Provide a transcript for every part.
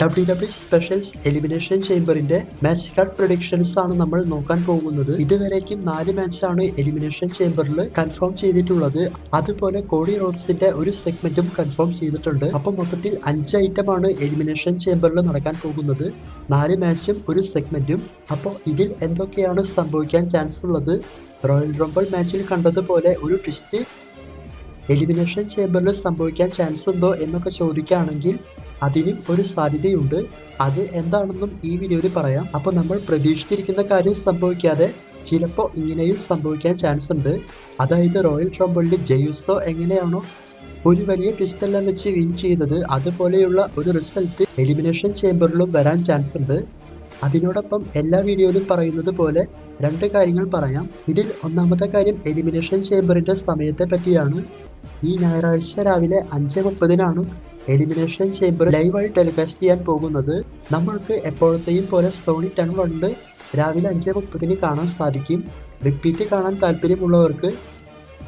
W W specials elimination ചേംബറിന്റെ match card predictions ആണ് നമ്മൾ നോക്കാൻ പോകുന്നത്. ഇതുവരേക്കും നാല് മാച്ചാണ് എലിമിനേഷൻ ചേംബറിൽ കൺഫേം ചെയ്തിട്ടുള്ളത്. അതുപോലെ കോഡി റോഡ്സിന്റെ ഒരു സെഗ്മെന്റും കൺഫേം ചെയ്തിട്ടുണ്ട്. അപ്പൊ മൊത്തത്തിൽ അഞ്ച് ഐറ്റം ആണ് എലിമിനേഷൻ ചേംബറിൽ നടക്കാൻ പോകുന്നത്. നാല് മാച്ചും ഒരു സെഗ്മെന്റും അപ്പോൾ ഇതിൽ എന്തൊക്കെയാണ് സംഭവിക്കാൻ ചാൻസ് ഉള്ളത്? റോയൽ റംബിൾ മാച്ചിൽ കണ്ടതുപോലെ ഒരു ട്വിസ്റ്റ് എലിമിനേഷൻ ചേമ്പറിൽ സംഭവിക്കാൻ ചാൻസ് ഉണ്ടോ എന്നൊക്കെ ചോദിക്കുകയാണെങ്കിൽ അതിനും ഒരു സാധ്യതയുണ്ട്. അത് എന്താണെന്നും ഈ വീഡിയോയിൽ പറയാം. അപ്പോൾ നമ്മൾ പ്രതീക്ഷിച്ചിരിക്കുന്ന കാര്യം സംഭവിക്കാതെ ചിലപ്പോൾ ഇങ്ങനെയും സംഭവിക്കാൻ ചാൻസ് ഉണ്ട്. അതായത് റോയൽ ട്രംബിളിൽ ജയൂസോ എങ്ങനെയാണോ ഒരു വലിയ ട്വിസ്റ്റ് എല്ലാം വെച്ച് വിൻ ചെയ്തത് അതുപോലെയുള്ള ഒരു റിസൾട്ട് എലിമിനേഷൻ ചേമ്പറിലും വരാൻ ചാൻസ് ഉണ്ട്. അതിനോടൊപ്പം എല്ലാ വീഡിയോയിലും പറയുന്നത് പോലെ രണ്ട് കാര്യങ്ങൾ പറയാം. ഇതിൽ ഒന്നാമത്തെ കാര്യം എലിമിനേഷൻ ചേമ്പറിന്റെ സമയത്തെ പറ്റിയാണ്. ഈ ഞായറാഴ്ച രാവിലെ അഞ്ച് മുപ്പതിനാണ് എലിമിനേഷൻ ചേംബർ ലൈവായി ടെലികാസ്റ്റ് ചെയ്യാൻ പോകുന്നത്. നമ്മൾക്ക് എപ്പോഴത്തെയും പോലെ സോണി ടെൻ വണ്ട് രാവിലെ അഞ്ച് മുപ്പതിന് കാണാൻ സാധിക്കും. റിപ്പീറ്റ് കാണാൻ താല്പര്യമുള്ളവർക്ക്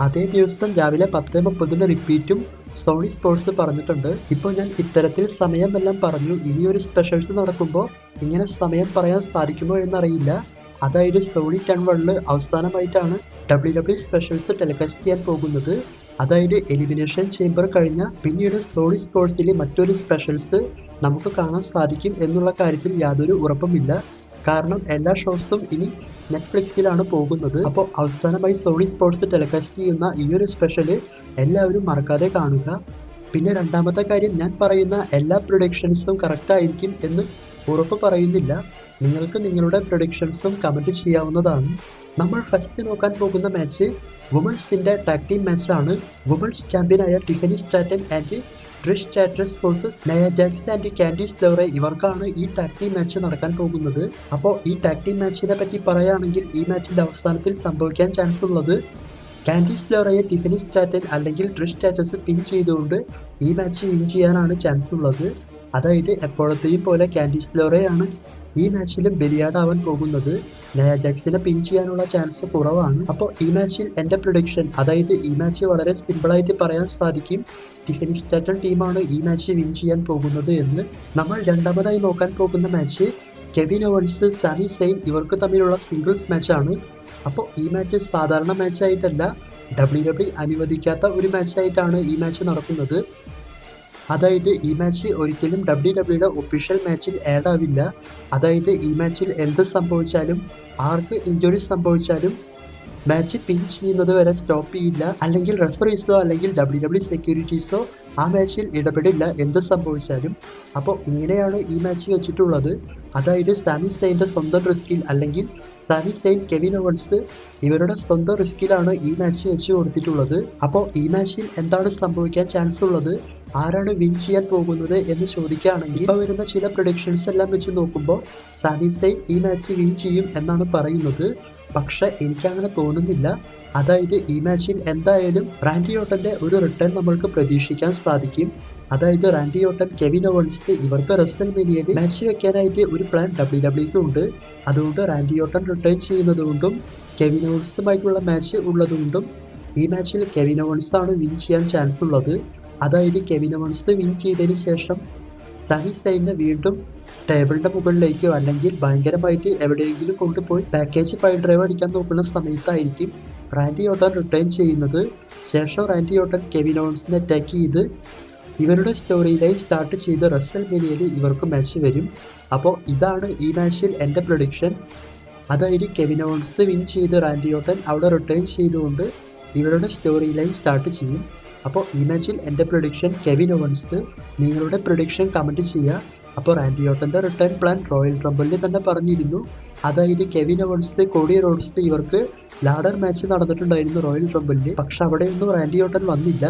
അതേ ദിവസം രാവിലെ പത്ത് മുപ്പതിന് റിപ്പീറ്റും സോണി സ്പോർട്സ് പറഞ്ഞിട്ടുണ്ട്. ഇപ്പോൾ ഞാൻ ഇത്തരത്തിൽ സമയമെല്ലാം പറഞ്ഞു. ഇനിയൊരു സ്പെഷ്യൽസ് നടക്കുമ്പോൾ ഇങ്ങനെ സമയം പറയാൻ സാധിക്കുമോ എന്നറിയില്ല. അതായത് സോണി ടെൻ വണ്ണിൽ അവസാനമായിട്ടാണ് ഡബ്ല്യു ഡബ്ല്യു സ്പെഷ്യൽസ് ടെലികാസ്റ്റ് ചെയ്യാൻ പോകുന്നത്. അതായത് എലിമിനേഷൻ ചേംബർ കഴിഞ്ഞ പിന്നീട് സോണി സ്പോർട്സിൽ മറ്റൊരു സ്പെഷ്യൽസ് നമുക്ക് കാണാൻ സാധിക്കും എന്നുള്ള കാര്യത്തിൽ യാതൊരു ഉറപ്പുമില്ല. കാരണം എല്ലാ ഷോസും ഇനി നെറ്റ്ഫ്ലിക്സിലാണ് പോകുന്നത്. അപ്പോൾ അവസാനമായി സോണി സ്പോർട്സ് ടെലികാസ്റ്റ് ചെയ്യുന്ന ഈ ഒരു സ്പെഷ്യൽ എല്ലാവരും മറക്കാതെ കാണുക. പിന്നെ രണ്ടാമത്തെ കാര്യം ഞാൻ പറയുന്ന എല്ലാ പ്രൊഡിക്ഷൻസും കറക്റ്റ് ആയിരിക്കും എന്ന് ഉറപ്പ് പറയുന്നില്ല. നിങ്ങൾക്ക് നിങ്ങളുടെ പ്രൊഡിക്ഷൻസും കമന്റ് ചെയ്യാവുന്നതാണ്. നമ്മൾ ഫസ്റ്റ് നോക്കാൻ പോകുന്ന മാച്ച് വുമൺസിന്റെ ടാഗ് ടീം മാച്ചാണ് വുമൺസ് ചാമ്പ്യനായ Tiffany Stratton and Trish Stratus forces Nia Jax and Candice ലവറെ ഇവർക്കാണ് ഈ ടാക് ടീം മാച്ച് നടക്കാൻ പോകുന്നത്. അപ്പോൾ ഈ ടാക് ടീം മാച്ചിനെ പറ്റി പറയുകയാണെങ്കിൽ ഈ മാച്ചിന്റെ അവസാനത്തിൽ സംഭവിക്കാൻ ചാൻസ് ഉള്ളത് കാൻഡീസ് ലോറയെ ടിഫനി സ്റ്റാറ്റൻ അല്ലെങ്കിൽ ട്രിഷ് സ്റ്റാറ്റസ് പിൻ ചെയ്തുകൊണ്ട് ഈ മാച്ച് വിൻ ചെയ്യാനാണ് ചാൻസ് ഉള്ളത്. അതായത് എപ്പോഴത്തെയും പോലെ കാൻഡീസ് ലോറയാണ് ഈ മാച്ചിലും ബലിയാടാവാൻ പോകുന്നത് നയാജാക്സിനെ പിൻ ചെയ്യാനുള്ള ചാൻസ് കുറവാണ്. അപ്പോൾ ഈ മാച്ചിൽ എന്റെ പ്രൊഡിക്ഷൻ അതായത് ഈ മാച്ച് വളരെ സിമ്പിളായിട്ട് പറയാൻ സാധിക്കും ടിഫനി സ്റ്റാറ്റൺ ടീമാണ് ഈ മാച്ച് വിൻ ചെയ്യാൻ പോകുന്നത് എന്ന്. നമ്മൾ രണ്ടാമതായി നോക്കാൻ പോകുന്ന match Kevin Owens Sami Zayn ഇവർക്ക് തമ്മിലുള്ള സിംഗിൾസ് മാച്ചാണ് അപ്പോൾ ഈ മാച്ച് സാധാരണ മാച്ചായിട്ടല്ല ഡബ്ല്യു ഡബ്ല്യു അനുവദിക്കാത്ത ഒരു മാച്ചായിട്ടാണ് ഈ മാച്ച് നടക്കുന്നത്. അതായത് ഈ മാച്ച് ഒരിക്കലും ഡബ്ല്യു ഡബ്ല്യുടെ ഒഫീഷ്യൽ മാച്ചിൽ ആഡ് ആവില്ല. അതായത് ഈ മാച്ചിൽ എന്ത് സംഭവിച്ചാലും ആർക്ക് ഇഞ്ചുറി സംഭവിച്ചാലും മാച്ച് പിൻ ചെയ്യുന്നത് വരെ സ്റ്റോപ്പ് ചെയ്യില്ല. അല്ലെങ്കിൽ റെഫറീസോ അല്ലെങ്കിൽ ഡബ്ല്യു ഡബ്ല്യു സെക്യൂരിറ്റീസോ ആ മാച്ചിൽ ഇടപെടില്ല. എന്ത് സംഭവിച്ചാലും. അപ്പോൾ ഇങ്ങനെയാണ് ഈ മാച്ച് വെച്ചിട്ടുള്ളത്. അതായത് സാമി സെയിന്റെ സ്വന്തം റിസ്കിൽ അല്ലെങ്കിൽ സാമി സെയിൻ കെവിൻ ഓവൻസ് ഇവരുടെ സ്വന്തം റിസ്കിലാണ് ഈ മാച്ച് വെച്ച് കൊടുത്തിട്ടുള്ളത്. അപ്പോൾ ഈ മാച്ചിൽ എന്താണ് സംഭവിക്കാൻ ചാൻസ് ഉള്ളത്? ആരാണ് വിൻ ചെയ്യാൻ പോകുന്നത് എന്ന് ചോദിക്കുകയാണെങ്കിൽ ഇപ്പോൾ വരുന്ന ചില പ്രൊഡിക്ഷൻസ് എല്ലാം വെച്ച് നോക്കുമ്പോൾ സാമി സെയിൻ ഈ മാച്ച് വിൻ ചെയ്യും എന്നാണ് പറയുന്നത്. പക്ഷെ എനിക്കങ്ങനെ തോന്നുന്നില്ല. അതായത് ഈ മാച്ചിൽ എന്തായാലും റാൻഡി ഓട്ടന്റെ ഒരു റിട്ടേൺ നമ്മൾക്ക് പ്രതീക്ഷിക്കാൻ സാധിക്കും. അതായത് റാൻഡി ഓട്ടൻ കെവിൻ ഓവൻസ് ഇവർക്ക് റെസൽ മീനിയയിൽ മാച്ച് വെക്കാനായിട്ട് ഒരു പ്ലാൻ ഡബ്ല്യു ഡബ്ല്യുക്ക് ഉണ്ട്. അതുകൊണ്ട് റാൻഡി ഓട്ടൻ റിട്ടേൺ ചെയ്യുന്നതുകൊണ്ടും കെവിൻ ഓവൻസുമായിട്ടുള്ള മാച്ച് ഉള്ളതുകൊണ്ടും ഈ മാച്ചിൽ കെവിൻ ഓവൻസ് ആണ് വിൻ ചെയ്യാൻ ചാൻസ് ഉള്ളത്. അതായത് കെവിൻ ഓവൻസ് വിൻ ചെയ്തതിന് ശേഷം സനി സൈനെ വീണ്ടും ടേബിളിന്റെ മുകളിലേക്കോ അല്ലെങ്കിൽ ഭയങ്കരമായിട്ട് എവിടെയെങ്കിലും കൊണ്ടുപോയി പാക്കേജ് ഫയൽ ഡ്രൈവ് അടിക്കാൻ നോക്കുന്ന സമയത്തായിരിക്കും റാൻഡി ഓട്ടൻ റിട്ടേൺ ചെയ്യുന്നത്. ശേഷം റാൻഡി ഓട്ടൻ കെവിൻ ഓൺസിനെ അറ്റാക്ക് ചെയ്ത് ഇവരുടെ സ്റ്റോറി ലൈൻ സ്റ്റാർട്ട് ചെയ്ത് റസൽ മെനിയയിൽ ഇവർക്ക് മാച്ച് വരും. അപ്പോൾ ഇതാണ് ഈ മാച്ചിൽ എന്റെ പ്രൊഡിക്ഷൻ അതായത് കെവിൻ ഓൺസ് വിൻ ചെയ്ത് റാൻഡി ഓട്ടൻ അവിടെ റിട്ടേൺ ചെയ്തുകൊണ്ട് ഇവരുടെ സ്റ്റോറി ലൈൻ സ്റ്റാർട്ട് ചെയ്യും. അപ്പോൾ മാച്ചിൽ എന്റെ പ്രൊഡിക്ഷൻ കെവിൻ ഓവൻസ് നിങ്ങളുടെ പ്രൊഡിക്ഷൻ കമന്റ് ചെയ്യുക. അപ്പോൾ റാൻഡി ഓട്ടന്റെ റിട്ടേൺ പ്ലാൻ റോയൽ റംബിളിൽ തന്നെ പറഞ്ഞിരുന്നു. അതായത് കെവിൻ ഓവൻസ് കോഡി റോഡ്സ് ഇവർക്ക് ലാഡർ മാച്ച് നടന്നിട്ടുണ്ടായിരുന്നു റോയൽ റംബിളിൽ പക്ഷെ അവിടെയൊന്നും റാൻഡി ഓട്ടൻ വന്നില്ല.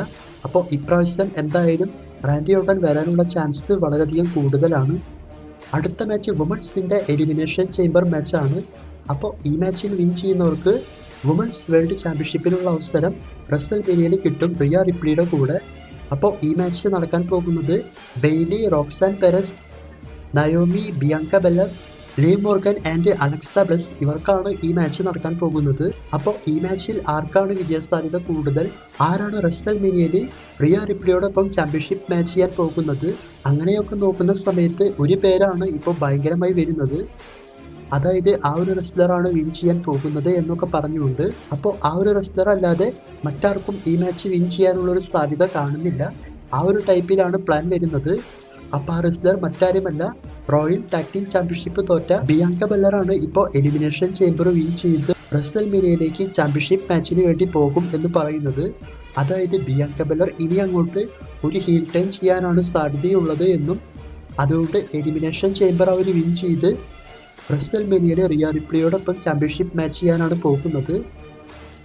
അപ്പോൾ ഇപ്രാവശ്യം എന്തായാലും റാൻഡി ഓട്ടൻ വരാനുള്ള ചാൻസ് വളരെയധികം കൂടുതലാണ്. അടുത്ത മാച്ച് വുമൻസിന്റെ എലിമിനേഷൻ ചേംബർ മാച്ചാണ് അപ്പോൾ ഈ മാച്ചിൽ വിൻ ചെയ്യുന്നവർക്ക് വുമൺസ് വേൾഡ് ചാമ്പ്യൻഷിപ്പിനുള്ള അവസരം റസൽ ബേലിയന് കിട്ടും. റിയ റിപ്ലിയുടെ കൂടെ. അപ്പോൾ ഈ മാച്ച് നടക്കാൻ പോകുന്നത് Bayley Roxanne Perez Naomi Bianca Belair Liv Morgan and Alexa Bliss ഇവർക്കാണ് ഈ മാച്ച് നടക്കാൻ പോകുന്നത്. അപ്പോൾ ഈ മാച്ചിൽ ആർക്കാണ് വിജയസാധ്യത കൂടുതൽ? ആരാണ് റസ്സൽ മിനിയയിൽ റിയ റിപ്ലിയോടൊപ്പം ചാമ്പ്യൻഷിപ്പ് മാച്ച് ചെയ്യാൻ പോകുന്നത്? അങ്ങനെയൊക്കെ നോക്കുന്ന സമയത്ത് ഒരു പേരാണ് ഇപ്പോൾ ഭയങ്കരമായി വരുന്നത്. അതായത് ആ ഒരു റെസ്ലറാണ് വിൻ ചെയ്യാൻ പോകുന്നത് എന്നൊക്കെ പറഞ്ഞുകൊണ്ട് അപ്പോൾ ആ ഒരു റെസ്ലർ അല്ലാതെ മറ്റാർക്കും ഈ മാച്ച് വിൻ ചെയ്യാനുള്ള ഒരു സാധ്യത കാണുന്നില്ല. ആ ഒരു ടൈപ്പിലാണ് പ്ലാൻ വരുന്നത്. അപ്പോൾ ആ റെസ്ലർ മറ്റാരുമല്ല റോയൽ ടാക്ടീം ചാമ്പ്യൻഷിപ്പ് തോറ്റ ബിയാങ്ക ബെല്ലറാണ് ഇപ്പോൾ എലിമിനേഷൻ ചേംബർ വിൻ ചെയ്ത് റസൽ മിനിയയിലേക്ക് ചാമ്പ്യൻഷിപ്പ് മാച്ചിന് വേണ്ടി പോകും എന്ന് പറയുന്നത്. അതായത് ബിയാങ്ക ബെല്ലർ ഇനി അങ്ങോട്ട് ഒരു ഹീൽ ടൈം ചെയ്യാനാണ് സാധ്യതയുള്ളത് എന്നും അതുകൊണ്ട് എലിമിനേഷൻ ചേംബർ അവർ വിൻ ചെയ്ത് റെസൽ മെനിയയിലെ റിയ റിപ്ലിയോടൊപ്പം ചാമ്പ്യൻഷിപ്പ് മാച്ച് ചെയ്യാനാണ് പോകുന്നത്.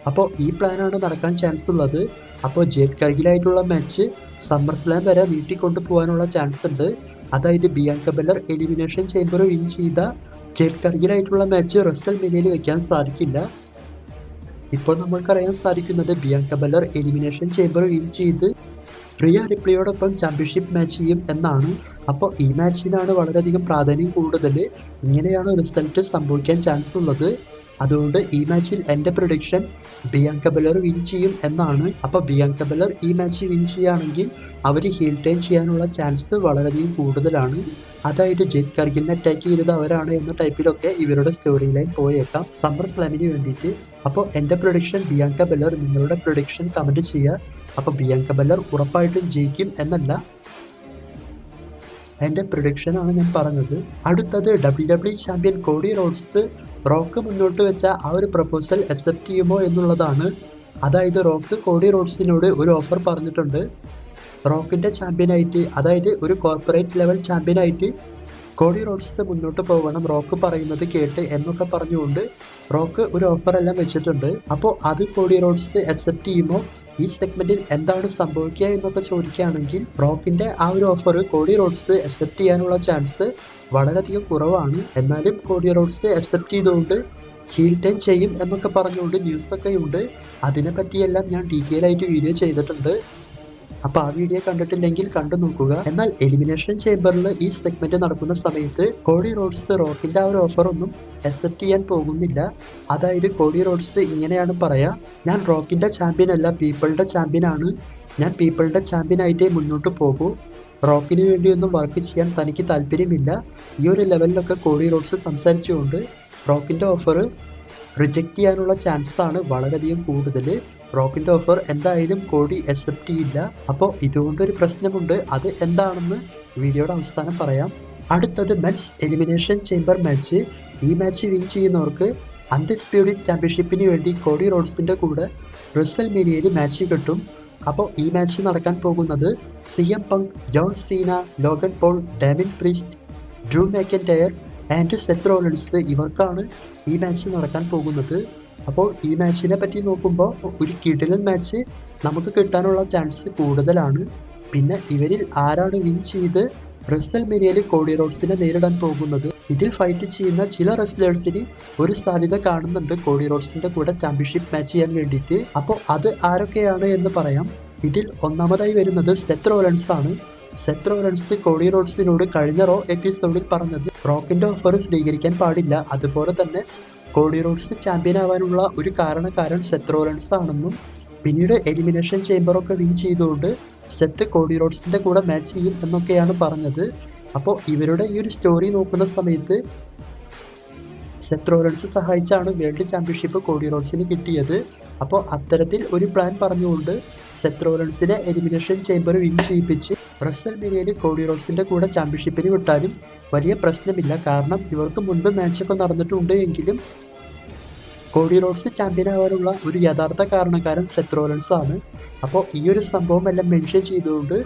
അപ്പോൾ ഈ പ്ലാനാണ് നടക്കാൻ ചാൻസ് ഉള്ളത്. അപ്പോൾ ജേറ്റ് കർഗിലായിട്ടുള്ള മാച്ച് സമ്മർ സ്ലാം വരെ നീട്ടിക്കൊണ്ടു പോകാനുള്ള ചാൻസ് ഉണ്ട്. അതായത് Bianca Belair elimination chamber win ചെയ്ത ജേറ്റ് കർഗിലായിട്ടുള്ള മാച്ച് റസൽ മെനിയയിൽ വെക്കാൻ സാധിക്കില്ല. ഇപ്പോൾ നമ്മൾക്കറിയാൻ സാധിക്കുന്നത് Bianca Belair elimination chamber win ചെയ്ത് റിയ റിപ്ലിയോടൊപ്പം ചാമ്പ്യൻഷിപ്പ് മാച്ച് ചെയ്യും എന്നാണ്. അപ്പോൾ ഈ മാച്ചിനാണ് വളരെയധികം പ്രാധാന്യം കൂടുതൽ ഇങ്ങനെയാണ് റിസൾട്ട് സംഭവിക്കാൻ ചാൻസ് ഉള്ളത്. അതുകൊണ്ട് ഈ മാച്ചിൽ എന്റെ പ്രൊഡിക്ഷൻ ബിയാങ്ക ബെല്ലർ വിൻ ചെയ്യും എന്നാണ്. അപ്പോൾ ബിയാങ്ക ബെല്ലർ ഈ മാച്ച് വിൻ ചെയ്യുകയാണെങ്കിൽ അവർ ഹീൽ ടൈം ചെയ്യാനുള്ള ചാൻസ് വളരെയധികം കൂടുതലാണ്. അതായത് ജെറ്റ് കർഗിലിനെ അറ്റാക്ക് ചെയ്തത് അവരാണ് എന്ന ടൈപ്പിലൊക്കെ ഇവരുടെ സ്റ്റോറി ലൈൻ പോയേക്കാം. സമ്മർ സ്ലാമിന് വേണ്ടിയിട്ട്. അപ്പോൾ എന്റെ പ്രൊഡിക്ഷൻ ബിയാങ്ക ബെല്ലർ നിങ്ങളുടെ പ്രൊഡിക്ഷൻ കമന്റ് ചെയ്യുക. അപ്പോൾ ബിയാങ്ക ബല്ലർ ഉറപ്പായിട്ടും ജയിക്കും എന്നല്ല. എന്റെ പ്രൊഡിക്ഷൻ ആണ് ഞാൻ പറഞ്ഞത്. അടുത്തത് W W champion Cody Rhodes Rock മുന്നോട്ട് വെച്ച ആ ഒരു പ്രപ്പോസൽ അക്സെപ്റ്റ് ചെയ്യുമോ എന്നുള്ളതാണ്. അതായത് റോക്ക് കോഡി റോഡ്സിനോട് ഒരു ഓഫർ പറഞ്ഞിട്ടുണ്ട്. റോക്കിന്റെ ചാമ്പ്യനായിട്ട് അതായത് ഒരു കോർപ്പറേറ്റ് ലെവൽ ചാമ്പ്യനായിട്ട് കോഡി റോഡ്സ് മുന്നോട്ട് പോകണം റോക്ക് പറയുന്നത് കേട്ട് എന്നൊക്കെ പറഞ്ഞുകൊണ്ട് റോക്ക് ഒരു ഓഫർ എല്ലാം വെച്ചിട്ടുണ്ട്. അപ്പോൾ അത് കോഡി റോഡ്സ് അക്സെപ്റ്റ് ചെയ്യുമോ ഈ സെഗ്മെന്റിൽ എന്താണ് സംഭവിക്കുക എന്നൊക്കെ ചോദിക്കുകയാണെങ്കിൽ റോക്കിന്റെ ആ ഒരു ഓഫർ കോടി റോഡ്സ് അക്സെപ്റ്റ് ചെയ്യാനുള്ള ചാൻസ് വളരെയധികം കുറവാണ്. എന്നാലും കോടി റോഡ്സ് അക്സെപ്റ്റ് ചെയ്തുകൊണ്ട് ഹീൽ ടൈം ചെയ്യും എന്നൊക്കെ പറഞ്ഞുകൊണ്ട് ന്യൂസൊക്കെ ഉണ്ട്. അതിനെ പറ്റിയെല്ലാം ഞാൻ ഡീറ്റെയിൽ ആയിട്ട് വീഡിയോ ചെയ്തിട്ടുണ്ട്. അപ്പോൾ ആ വീഡിയോ കണ്ടിട്ടില്ലെങ്കിൽ കണ്ടു നോക്കുക. എന്നാൽ എലിമിനേഷൻ ചേംബറിൽ ഈ സെഗ്മെന്റ് നടക്കുന്ന സമയത്ത് കോഡി റോഡ്സ് റോക്കിന്റെ ആ ഒരു ഓഫർ ഒന്നും അക്സെപ്റ്റ് ചെയ്യാൻ പോകുന്നില്ല. അതായത് കോഡി റോഡ്സ് ഇങ്ങനെയാണ് പറയാ ഞാൻ റോക്കിന്റെ ചാമ്പ്യൻ അല്ല പീപ്പിളുടെ ചാമ്പ്യൻ ആണ്. ഞാൻ പീപ്പിളുടെ ചാമ്പ്യൻ ആയിട്ടേ മുന്നോട്ട് പോകൂ. റോക്കിന് വേണ്ടിയൊന്നും വർക്ക് ചെയ്യാൻ തനിക്ക് താല്പര്യമില്ല. ഈ ഒരു ലെവലിലൊക്കെ കോഡി റോഡ്സ് സംസാരിച്ചുകൊണ്ട് റോക്കിന്റെ ഓഫർ റിജക്റ്റ് ചെയ്യാനുള്ള ചാൻസ് ആണ് വളരെയധികം കൂടുതൽ റോക്കിന്റെ ഓഫർ എന്തായാലും കോടി അക്സെപ്റ്റ് ചെയ്യില്ല. അപ്പോൾ ഇതുകൊണ്ടൊരു പ്രശ്നമുണ്ട്. അത് എന്താണെന്ന് വീഡിയോയുടെ അവസാനം പറയാം. അടുത്തത് മെൻസ് എലിമിനേഷൻ ചേംബർ മാച്ച് ഈ മാച്ച് വിൻ ചെയ്യുന്നവർക്ക് അൺഡിസ്പ്യൂട്ടഡ് ചാമ്പ്യൻഷിപ്പിന് വേണ്ടി കോടി റോഡ്സിന്റെ കൂടെ റിസൽ മീനിയയിൽ മാച്ച് കിട്ടും. അപ്പോൾ ഈ മാച്ച് നടക്കാൻ പോകുന്നത് C M Punk John Cena Logan Paul Damian Priest Drew McIntyre and Seth Rollins ഇവർക്കാണ് ഈ മാച്ച് നടക്കാൻ പോകുന്നത്. അപ്പോൾ ഈ മാച്ചിനെ പറ്റി നോക്കുമ്പോൾ ഒരു കിടിലൻ മാച്ച് നമുക്ക് കിട്ടാനുള്ള ചാൻസ് കൂടുതലാണ്. പിന്നെ ഇവരിൽ ആരാണ് വിൻ ചെയ്ത് റെസൽ മെനിയയിൽ കോഡി റോഡ്സിനെ നേരിടാൻ പോകുന്നത്? ഇതിൽ ഫൈറ്റ് ചെയ്യുന്ന ചില റെസ്ലേഴ്സിന് ഒരു സാധ്യത കാണുന്നുണ്ട് കോഡി റോഡ്സിന്റെ കൂടെ ചാമ്പ്യൻഷിപ്പ് മാച്ച് ചെയ്യാൻ വേണ്ടിയിട്ട്. അപ്പോൾ അത് ആരൊക്കെയാണ് എന്ന് പറയാം. ഇതിൽ ഒന്നാമതായി വരുന്നത് സെത്ത് റോലൻസ് ആണ്. സെത്ത് റോലൻസ് കോഡി റോഡ്സിനോട് കഴിഞ്ഞ റോ എപ്പിസോഡിൽ പറഞ്ഞത് റോക്കിന്റെ ഓഫർ സ്വീകരിക്കാൻ പാടില്ല. അതുപോലെ തന്നെ കോഡി റോഡ്സ് ചാമ്പ്യൻ ആവാനുള്ള ഒരു കാരണക്കാരൻ സെത്ത് റോലൻസ് ആണെന്നും പിന്നീട് എലിമിനേഷൻ ചേംബറൊക്കെ വിൻ ചെയ്തുകൊണ്ട് സെത്ത് കോഡി റോഡ്സിന്റെ കൂടെ മാച്ച് ചെയ്യും എന്നൊക്കെയാണ് പറഞ്ഞത്. അപ്പോൾ ഇവരുടെ ഈ ഒരു സ്റ്റോറി നോക്കുന്ന സമയത്ത് സെത്ത് റോലൻസ് സഹായിച്ചാണ് വേൾഡ് ചാമ്പ്യൻഷിപ്പ് കോഡി റോഡ്സിന് കിട്ടിയത്. അപ്പോൾ അത്തരത്തിൽ ഒരു പ്ലാൻ പറഞ്ഞുകൊണ്ട് സെത്ത് റോലൻസിനെ എലിമിനേഷൻ ചേംബർ വിൻ ചെയ്യിപ്പിച്ച് റസൽ മിനിയയിൽ കോഡി റോഡ്സിന്റെ കൂടെ ചാമ്പ്യൻഷിപ്പിന് വിട്ടാലും വലിയ പ്രശ്നമില്ല. കാരണം ഇവർക്ക് മുൻപ് മാച്ചൊക്കെ നടന്നിട്ടുണ്ട് എങ്കിലും കോഡി റോഡ്സ് ചാമ്പ്യൻ ആവാനുള്ള ഒരു യഥാർത്ഥ കാരണക്കാരൻ സെത്ത് റോലൻസ് ആണ്. അപ്പോൾ ഈ ഒരു സംഭവം എല്ലാം മെൻഷൻ ചെയ്തുകൊണ്ട്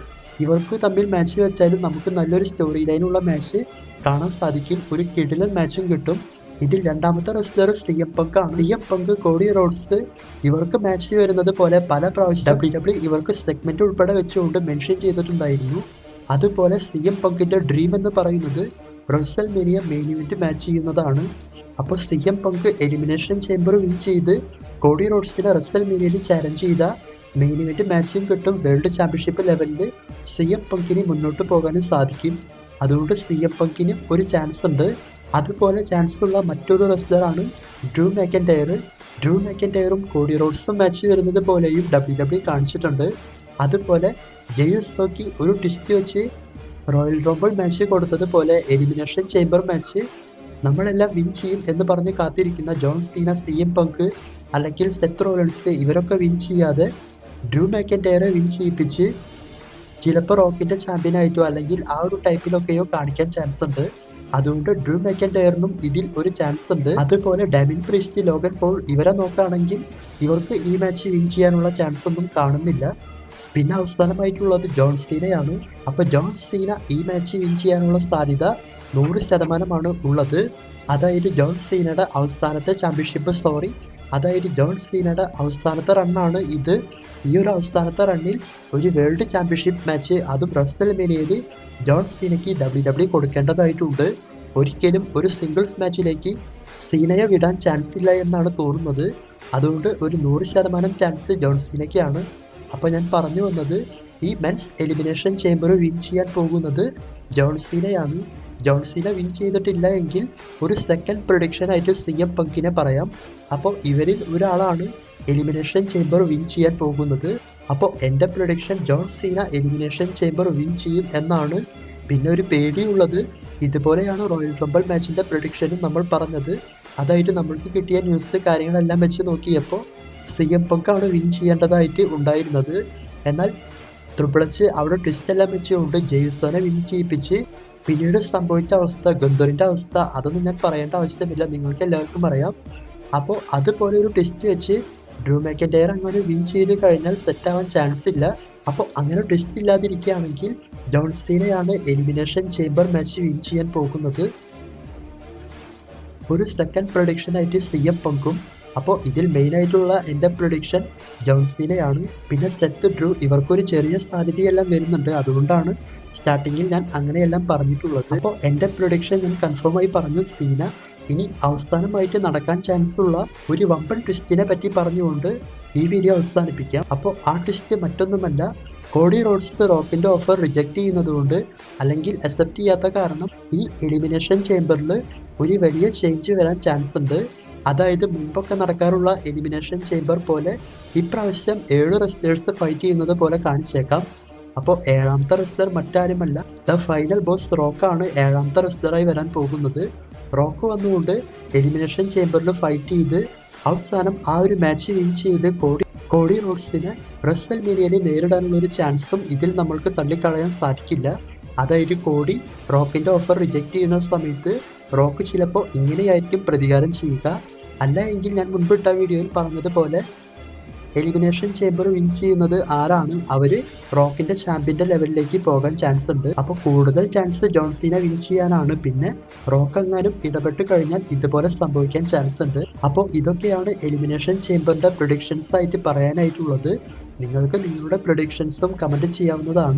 ഇവർക്ക് തമ്മിൽ മാച്ച് വെച്ചാലും നമുക്ക് നല്ലൊരു സ്റ്റോറി ലൈനുള്ള മാച്ച് കാണാൻ സാധിക്കും. ഒരു കിടിലൻ മാച്ചും കിട്ടും. ഇതിൽ രണ്ടാമത്തെ റെസ്ലർ സി എം പങ്ക് ആണ്. C M Punk Cody Rhodes ഇവർക്ക് മാച്ച് വരുന്നത് പോലെ പല പ്രാവശ്യം ഡബ്ല്യു ഡബ്ല്യു ഇവർക്ക് സെഗ്മെന്റ് ഉൾപ്പെടെ വെച്ചുകൊണ്ട് മെൻഷൻ ചെയ്തിട്ടുണ്ടായിരുന്നു. അതുപോലെ സി എം പങ്കിന്റെ ഡ്രീം എന്ന് പറയുന്നത് WrestleMania main event match ചെയ്യുന്നതാണ്. അപ്പോൾ C M Punk elimination chamber win ചെയ്ത് കോഡി റോഡ്സിനെ റസൽ മീനിയിൽ ചാലഞ്ച് ചെയ്ത മെയിൻ ഇവന്റ് മാച്ചും കിട്ടും വേൾഡ് ചാമ്പ്യൻഷിപ്പ് ലെവലിൽ സി എം പങ്കിന് മുന്നോട്ട് പോകാനും സാധിക്കും. അതുകൊണ്ട് സി എം പങ്കിനും ഒരു ചാൻസ് ഉണ്ട്. അതുപോലെ ചാൻസ് ഉള്ള മറ്റൊരു റെസ്ലറാണ് ഡ്രൂ മാക്കന്റയർ ഡ്രൂ മാക്കന്റയറും കോഡി റോഡ്സും മാച്ച് വരുന്നത് പോലെയും ഡബ്ല്യു ഡബ്ല്യു കാണിച്ചിട്ടുണ്ട്. അതുപോലെ ജെയ്സ് നോക്കി ഒരു ട്വിസ്റ്റ് വെച്ച് റോയൽ റോംബിൾ മാച്ച് കൊടുത്തതുപോലെ എലിമിനേഷൻ ചേംബർ മാച്ച് നമ്മളെല്ലാം വിൻ ചെയ്യും എന്ന് പറഞ്ഞ് കാത്തിരിക്കുന്ന John Seena C M punk അല്ലെങ്കിൽ സെത്ത് റോളൻസ് ഇവരൊക്കെ വിൻ ചെയ്യാതെ ഡ്രൂ മാക്കന്റയറെ വിൻ ചെയ്യിപ്പിച്ച് ചിലപ്പോൾ റോക്കിന്റെ ചാമ്പ്യനായിട്ടോ അല്ലെങ്കിൽ ആ ഒരു ടൈപ്പിലൊക്കെയോ കാണിക്കാൻ ചാൻസ് ഉണ്ട്. അതുകൊണ്ട് ഡ്രൂ മെക്കൻഡയറിനും ഇതിൽ ഒരു ചാൻസ് ഉണ്ട്. അതുപോലെ ഡാമിൻ പ്രിസ്റ്റ് ലോഗൻ പോൾ ഇവരെ നോക്കുകയാണെങ്കിൽ ഇവർക്ക് ഈ മാച്ച് വിൻ ചെയ്യാനുള്ള ചാൻസ് ഒന്നും കാണുന്നില്ല. പിന്നെ അവസാനമായിട്ടുള്ളത് ജോൺ സീനയാണ്. അപ്പോൾ ജോൺ സീന ഈ മാച്ച് വിൻ ചെയ്യാനുള്ള സാധ്യത നൂറ് ശതമാനമാണ് ഉള്ളത്. അതായത് ജോൺ സീനയുടെ അവസാനത്തെ ചാമ്പ്യൻഷിപ്പ് സോറി അതായത് ജോൺ സീനയുടെ അവസാനത്തെ റണ്ണാണ് ഇത്. ഈ ഒരു അവസാനത്തെ റണ്ണിൽ ഒരു വേൾഡ് ചാമ്പ്യൻഷിപ്പ് മാച്ച് അതും റസൽ മേനിയയിൽ ജോൺ സീനയ്ക്ക് ഡബ്ല്യു ഡബ്ല്യു കൊടുക്കേണ്ടതായിട്ടുണ്ട്. ഒരിക്കലും ഒരു സിംഗിൾസ് മാച്ചിലേക്ക് സീനയെ വിടാൻ ചാൻസ് ഇല്ല എന്നാണ് തോന്നുന്നത്. അതുകൊണ്ട് ഒരു നൂറ് ശതമാനം ചാൻസ് ജോൺ സീനയ്ക്കാണ്. അപ്പോൾ ഞാൻ പറഞ്ഞു വന്നത് ഈ മെൻസ് എലിമിനേഷൻ ചേംബർ വിൻ ചെയ്യാൻ പോകുന്നത് ജോൺസീനയാണ് John Cena John Cena win ചെയ്തിട്ടില്ല എങ്കിൽ ഒരു സെക്കൻഡ് പ്രൊഡിക്ഷൻ ആയിട്ട് സി എം പങ്കിനെ പറയാം. അപ്പോൾ ഇവരിൽ ഒരാളാണ് എലിമിനേഷൻ ചേംബർ വിൻ ചെയ്യാൻ പോകുന്നത്. അപ്പോൾ എന്റെ prediction John Cena elimination chamber win ചെയ്യും എന്നാണ്. പിന്നെ ഒരു പേടിയുള്ളത് ഇതുപോലെയാണ് റോയൽ റംബിൾ മാച്ചിന്റെ പ്രൊഡിക്ഷനും നമ്മൾ പറഞ്ഞത്. അതായിട്ട് നമ്മൾക്ക് കിട്ടിയ ന്യൂസ് കാര്യങ്ങളെല്ലാം വെച്ച് നോക്കിയപ്പോൾ സി എം പങ്കാണ് വിൻ ചെയ്യേണ്ടതായിട്ട് ഉണ്ടായിരുന്നത്. എന്നാൽ ത്രിപിളച്ച് അവിടെ ട്വിസ്റ്റ് എല്ലാം വെച്ചുകൊണ്ട് ജെയ്സോനെ വിൻ ചെയ്യിപ്പിച്ച് പിന്നീട് സംഭവിച്ച അവസ്ഥ ഗന്ധുറിന്റെ അവസ്ഥ അതൊന്നും ഞാൻ പറയേണ്ട ആവശ്യമില്ല. നിങ്ങൾക്ക് എല്ലാവർക്കും അറിയാം. അപ്പോൾ അതുപോലെ ഒരു ട്വിസ്റ്റ് വെച്ച് ഡ്രൂ മാക്കൻഡയർ അങ്ങനെ വിൻ ചെയ്ത് കഴിഞ്ഞാൽ സെറ്റ് ആവാൻ ചാൻസ് ഇല്ല. അപ്പോൾ അങ്ങനെ ടെസ്റ്റ് ഇല്ലാതിരിക്കുകയാണെങ്കിൽ ജോൺസീനെയാണ് എലിമിനേഷൻ ചേംബർ മാച്ച് വിൻ ചെയ്യാൻ പോകുന്നത്. ഒരു സെക്കൻഡ് പ്രൊഡിക്ഷനായിട്ട് സി എം പങ്കും അപ്പോൾ ഇതിൽ മെയിൻ ആയിട്ടുള്ള എന്റെ പ്രൊഡിക്ഷൻ ജോൺസിനെയാണ്. പിന്നെ സെത്ത് ഡ്രൂ ഇവർക്കൊരു ചെറിയ സാധ്യതയെല്ലാം വരുന്നുണ്ട്. അതുകൊണ്ടാണ് സ്റ്റാർട്ടിങ്ങിൽ ഞാൻ അങ്ങനെയെല്ലാം പറഞ്ഞിട്ടുള്ളത്. അപ്പോൾ എന്റെ പ്രൊഡിക്ഷൻ ഞാൻ കൺഫേം ആയി പറഞ്ഞു സീന. ഇനി അവസാനമായിട്ട് നടക്കാൻ ചാൻസ് ഉള്ള ഒരു വമ്പൻ ട്വിസ്റ്റിനെ പറ്റി പറഞ്ഞുകൊണ്ട് ഈ വീഡിയോ അവസാനിപ്പിക്കാം. അപ്പോൾ ആ ട്വിസ്റ്റ് മറ്റൊന്നുമല്ല കോഡി റോഡ്സ് റോക്കിന്റെ ഓഫർ റിജക്റ്റ് ചെയ്യുന്നതുകൊണ്ട് അല്ലെങ്കിൽ അക്സെപ്റ്റ് ചെയ്യാത്ത കാരണം ഈ എലിമിനേഷൻ ചേംബറിൽ ഒരു വലിയ ചേഞ്ച് വരാൻ ചാൻസ് ഉണ്ട്. അതായത് മുമ്പൊക്കെ നടക്കാറുള്ള എലിമിനേഷൻ ചേംബർ പോലെ ഇപ്രാവശ്യം ഏഴ് റെസ്ലേഴ്സ് ഫൈറ്റ് ചെയ്യുന്നത് പോലെ കാണിച്ചേക്കാം. അപ്പോൾ ഏഴാമത്തെ റെസ്ലർ മറ്റാരുമല്ല ദ ഫൈനൽ ബോസ് റോക്കാണ് ഏഴാമത്തെ റെസ്ലറായി വരാൻ പോകുന്നത്. റോക്ക് വന്നുകൊണ്ട് എലിമിനേഷൻ ചേംബറിൽ ഫൈറ്റ് ചെയ്ത് അവസാനം ആ ഒരു മാച്ച് വിൻ ചെയ്ത് കോടി കോഡി റോഡ്സിന് റസൽ മീനിയനെ നേരിടാനുള്ള ഒരു ചാൻസും ഇതിൽ നമ്മൾക്ക് തള്ളിക്കളയാൻ സാധിക്കില്ല. അതായത് കോടി റോക്കിന്റെ ഓഫർ റിജക്റ്റ് ചെയ്യുന്ന സമയത്ത് റോക്ക് ചിലപ്പോൾ ഇങ്ങനെയായിരിക്കും പ്രതികാരം ചെയ്യുക. അല്ല എങ്കിൽ ഞാൻ മുൻപിട്ട വീഡിയോയിൽ പറഞ്ഞതുപോലെ എലിമിനേഷൻ ചേംബർ വിൻ ചെയ്യുന്നത് ആരാണ്? അവർ റോക്കിന്റെ ചാമ്പ്യന്റെ ലെവലിലേക്ക് പോകാൻ ചാൻസ് ഉണ്ട്. അപ്പോൾ കൂടുതൽ ചാൻസ് ജോൺസീനെ വിൻ ചെയ്യാനാണ്. പിന്നെ റോക്ക് എങ്ങാനും ഇടപെട്ട് കഴിഞ്ഞാൽ ഇതുപോലെ സംഭവിക്കാൻ ചാൻസ് ഉണ്ട്. അപ്പോൾ ഇതൊക്കെയാണ് എലിമിനേഷൻ ചേംബറിന്റെ പ്രൊഡിക്ഷൻസ് ആയിട്ട് പറയാനായിട്ടുള്ളത്. നിങ്ങൾക്ക് നിങ്ങളുടെ പ്രൊഡിക്ഷൻസും കമന്റ് ചെയ്യാവുന്നതാണ്.